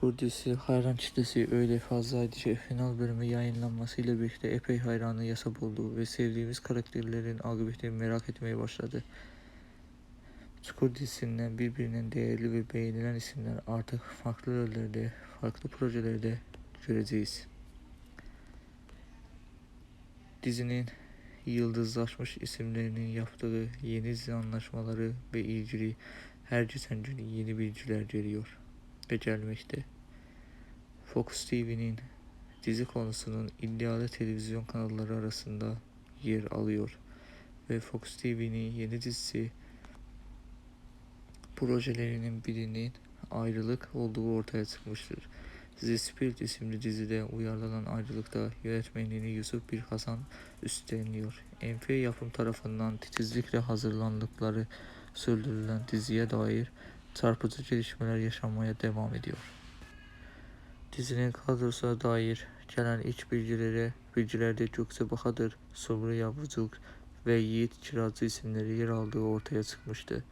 Çukur dizisi hayran kitlesi öyle fazlaydı final bölümü yayınlanmasıyla birlikte epey hayranı yasap oldu ve sevdiğimiz karakterlerin akıbetini merak etmeye başladı. Çukur dizisinden birbirinden değerli ve beğenilen isimler artık farklı rollerde, farklı projelerde göreceğiz. Dizinin yıldızlaşmış isimlerinin yaptığı yeni anlaşmaları ve ilgili her geçen gün yeni bilgiler geliyor ve gelmekte. Fox TV'nin dizi konusunun iddialı televizyon kanalları arasında yer alıyor ve Fox TV'nin yeni dizisi projelerinin birinin ayrılık olduğu ortaya çıkmıştır. The Spirit isimli dizide uyarlanan ayrılıkta yönetmenliğini Yusuf Bir Hasan üstleniyor. Enfe Yapım tarafından titizlikle hazırlandıkları sürdürülen diziye dair çarpıcı gelişmeler yaşanmaya devam ediyor. Dizinin kadrosuna dair gelen ilk bilgilere, bilgilerde Gökçe Bahadır, Sumru Yavrucuk ve Yiğit Kiracı isimleri yer aldığı ortaya çıkmıştı.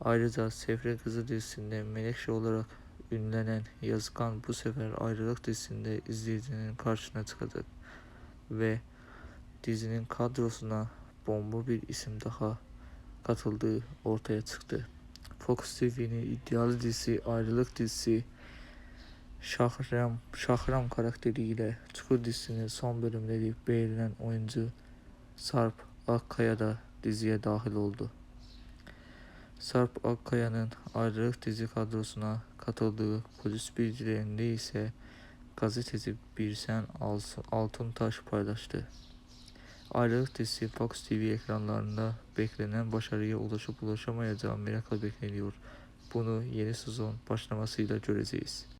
Ayrıca Sefre Kızı dizisinde Menekşe olarak ünlenen Yazıkan bu sefer Ayrılık dizisinde izleyicinin karşısına çıkacak ve dizinin kadrosuna bomba bir isim daha katıldığı ortaya çıktı. Fox TV'nin iddialı dizisi Ayrılık dizisi Şahram, Şahram karakteriyle Çukur dizisinin son bölümleri beğenilen oyuncu Sarp Akkaya da diziye dahil oldu. Sarp Akkaya'nın ayrılık dizi kadrosuna katıldığı polis bilgilerinde ise gazeteci Birsen Altuntaş paylaştı. Ayrılık dizisi Fox TV ekranlarında beklenen başarıya ulaşıp ulaşamayacağı merakla bekleniyor. Bunu yeni sezon başlamasıyla göreceğiz.